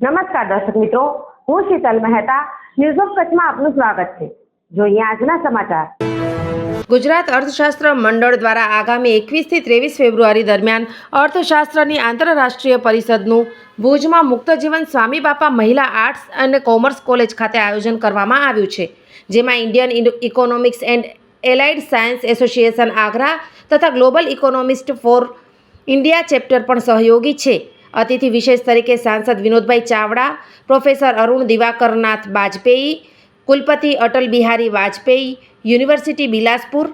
નમસ્કાર દર્શક મિત્રો, હું શીતલ મહેતા ન્યૂઝ ઓફ કચ્છમાં આપનું સ્વાગત છે. જોઈએ આજના સમાચાર. ગુજરાત અર્થશાસ્ત્ર મંડળ દ્વારા આગામી એકવીસથી ત્રેવીસ ફેબ્રુઆરી દરમિયાન અર્થશાસ્ત્રની આંતરરાષ્ટ્રીય પરિષદનું ભુજમાં મુક્તજીવન સ્વામી બાપા મહિલા આર્ટ્સ અને કોમર્સ કોલેજ ખાતે આયોજન કરવામાં આવ્યું છે, જેમાં Indian economics and allied science association Agra તથા global economist for India chapter પણ સહયોગી છે. અતિથિ વિશેષ તરીકે સાંસદ વિનોદભાઈ ચાવડા, પ્રોફેસર અરુણ દિવાકરનાથ બાજપેયી, કુલપતિ અટલ બિહારી વાજપેયી, યુનિવર્સિટી બિલાસપુર,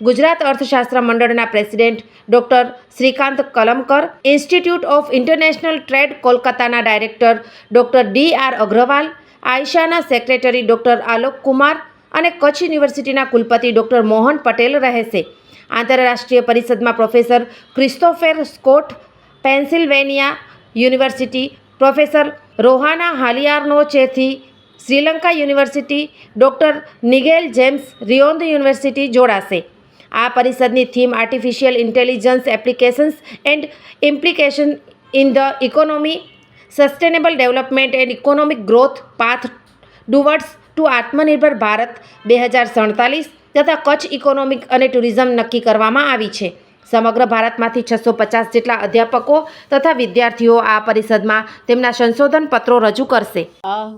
ગુજરાત અર્થશાસ્ત્ર મંડળના president doctor Shrikant Kalamkar, institute of international trade કોલકાતાના director doctor D R Agrawal, આયશાના secretary doctor Alok Kumar અને કચ્છ યુનિવર્સિટીના કુલપતિ ડૉક્ટર મોહન પટેલ રહેશે. આંતરરાષ્ટ્રીય પરિષદમાં professor Christopher Scott Pennsylvania university professor Rohana હાલિયારનો Chethi Sri Lanka university doctor Nigel James રિયોન્દ university જોડાશે. આ પરિષદની theme artificial intelligence applications and implication in the economy, sustainable development and economic growth path towards to Atmanirbhar Bharat બે હજાર સડતાલીસ તથા Kutch economic અને tourism નક્કી કરવામાં આવી છે. સમગ્ર ભારતમાંથી છસો પચાસ જેટલા અધ્યાપકો તથા વિદ્યાર્થીઓ આ પરિષદમાં તેમના સંશોધન પત્રો રજૂ કરશે.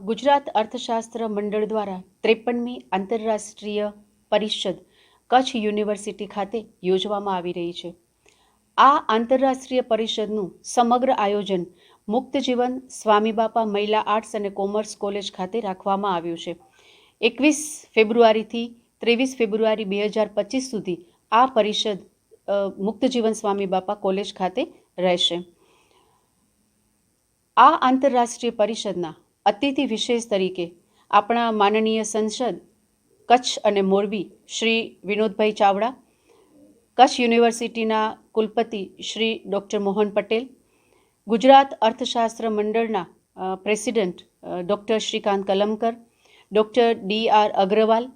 ગુજરાત અર્થશાસ્ત્ર મંડળ દ્વારા ત્રેપનમી આંતરરાષ્ટ્રીય પરિષદ કચ્છ યુનિવર્સિટી ખાતે યોજવામાં આવી રહી છે. આ આંતરરાષ્ટ્રીય પરિષદનું સમગ્ર આયોજન મુક્ત જીવન, સ્વામી મહિલા આર્ટ્સ અને કોમર્સ કોલેજ ખાતે રાખવામાં આવ્યું છે. એકવીસ ફેબ્રુઆરીથી ત્રેવીસ ફેબ્રુઆરી બે હજાર પચીસ સુધી આ પરિષદ અ, મુક્ત જીવન સ્વામી બાપા કોલેજ ખાતે રહેશે. આ આંતરરાષ્ટ્રીય પરિષદના અતિથિ વિશેષ તરીકે આપણા માનનીય સંસદ કચ્છ અને મોરબી શ્રી વિનોદભાઈ ચાવડા કચ્છ યુનિવર્સિટીના કુલપતિ શ્રી ડૉક્ટર મોહન પટેલ ગુજરાત અર્થશાસ્ત્ર મંડળના president doctor Shrikant Kalamkar doctor D R Agrawal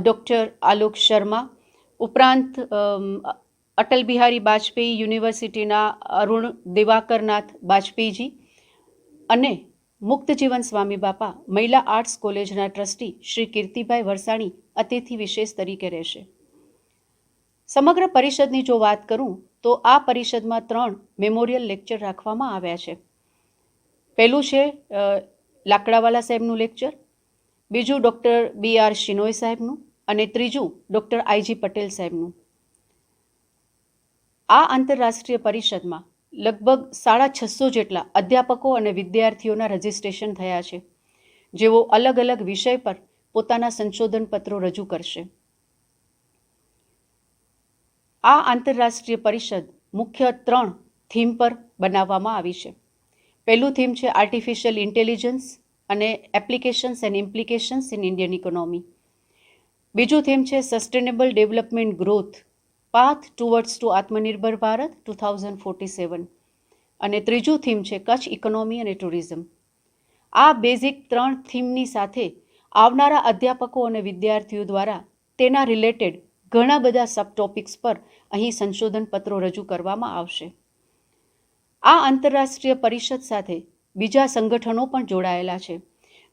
doctor Alok Sharma ઉપરાંત અટલ બિહારી વાજપેયી યુનિવર્સિટીના અરુણ દિવાકરનાથ વાજપેયીજી અને મુક્ત જીવન સ્વામી બાપા મહિલા આર્ટ્સ કોલેજના ટ્રસ્ટી શ્રી કીર્તિભાઈ વરસાણી અતિથિ વિશેષ તરીકે રહેશે. સમગ્ર પરિષદની જો વાત કરું તો આ પરિષદમાં ત્રણ મેમોરિયલ લેક્ચર રાખવામાં આવ્યા છે. પહેલું છે લાકડાવાલા સાહેબનું લેક્ચર, બીજું ડૉક્ટર બી આર શિનોય સાહેબનું અને ત્રીજું ડૉક્ટર આઈજી પટેલ સાહેબનું. આ આંતરરાષ્ટ્રીય પરિષદમાં લગભગ સાડા છસો જેટલા અધ્યાપકો અને વિદ્યાર્થીઓના રજિસ્ટ્રેશન થયા છે, જેઓ અલગ અલગ વિષય પર પોતાના સંશોધન પત્રો રજૂ કરશે. આ આંતરરાષ્ટ્રીય પરિષદ મુખ્ય ત્રણ થીમ પર બનાવવામાં આવી છે. પહેલું થીમ છે આર્ટિફિશિયલ ઇન્ટેલિજન્સ અને applications and implications in Indian economy બીજું થીમ છે sustainable development growth path towards to Atmanirbhar Bharat two thousand forty seven. અને ત્રીજું થીમ છે કચ્છ ઇકોનોમી અને ટુરિઝમ. આ બેઝિક ત્રણ થીમની સાથે આવનારા અધ્યાપકો અને વિદ્યાર્થીઓ દ્વારા તેના રિલેટેડ ઘણા બધા સબ ટોપિક્સ પર અહીં સંશોધન પત્રો રજૂ કરવામાં આવશે. આ આંતરરાષ્ટ્રીય પરિષદ સાથે બીજા સંગઠનો પણ જોડાયેલા છે.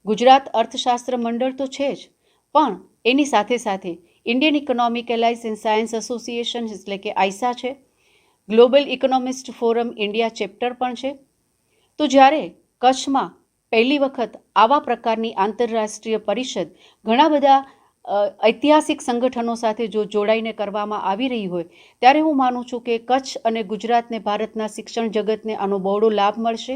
ગુજરાત અર્થશાસ્ત્ર મંડળ તો છે જ પણ એની સાથે સાથે Indian economic alliance and science association એટલે કે આઈસા છે global economist forum India chapter પણ છે. તો જ્યારે કચ્છમાં પહેલી વખત આવા પ્રકારની આંતરરાષ્ટ્રીય પરિષદ ઘણા બધા ઐતિહાસિક સંગઠનો સાથે જો જોડાઈને કરવામાં આવી રહી હોય, ત્યારે હું માનું છું કે કચ્છ અને ગુજરાતને ભારતના શિક્ષણ જગતને આનો બહોળો લાભ મળશે.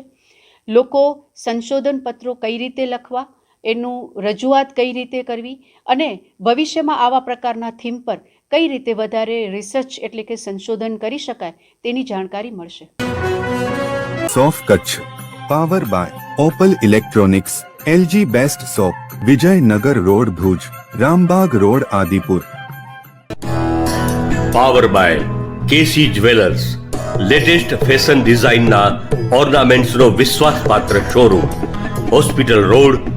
લોકો સંશોધન પત્રો કઈ રીતે લખવા એનું રજૂઆત કઈ રીતે કરવી અને ભવિષ્યમાં આવા પ્રકારના થીમ પર કઈ રીતે વધારે રિસર્ચ એટલે કે સંશોધન કરી શકાય તેની જાણકારી મળશે. સોફ Kutch power by Opal electronics LG best shop Vijaynagar road Bhuj Rambag road Adipur. Power by KC jewellers latest fashion ડિઝાઇનના ઓર્નામેન્ટ્સનો વિશ્વાસપાત્ર શોરૂમ હોસ્પિટલ રોડ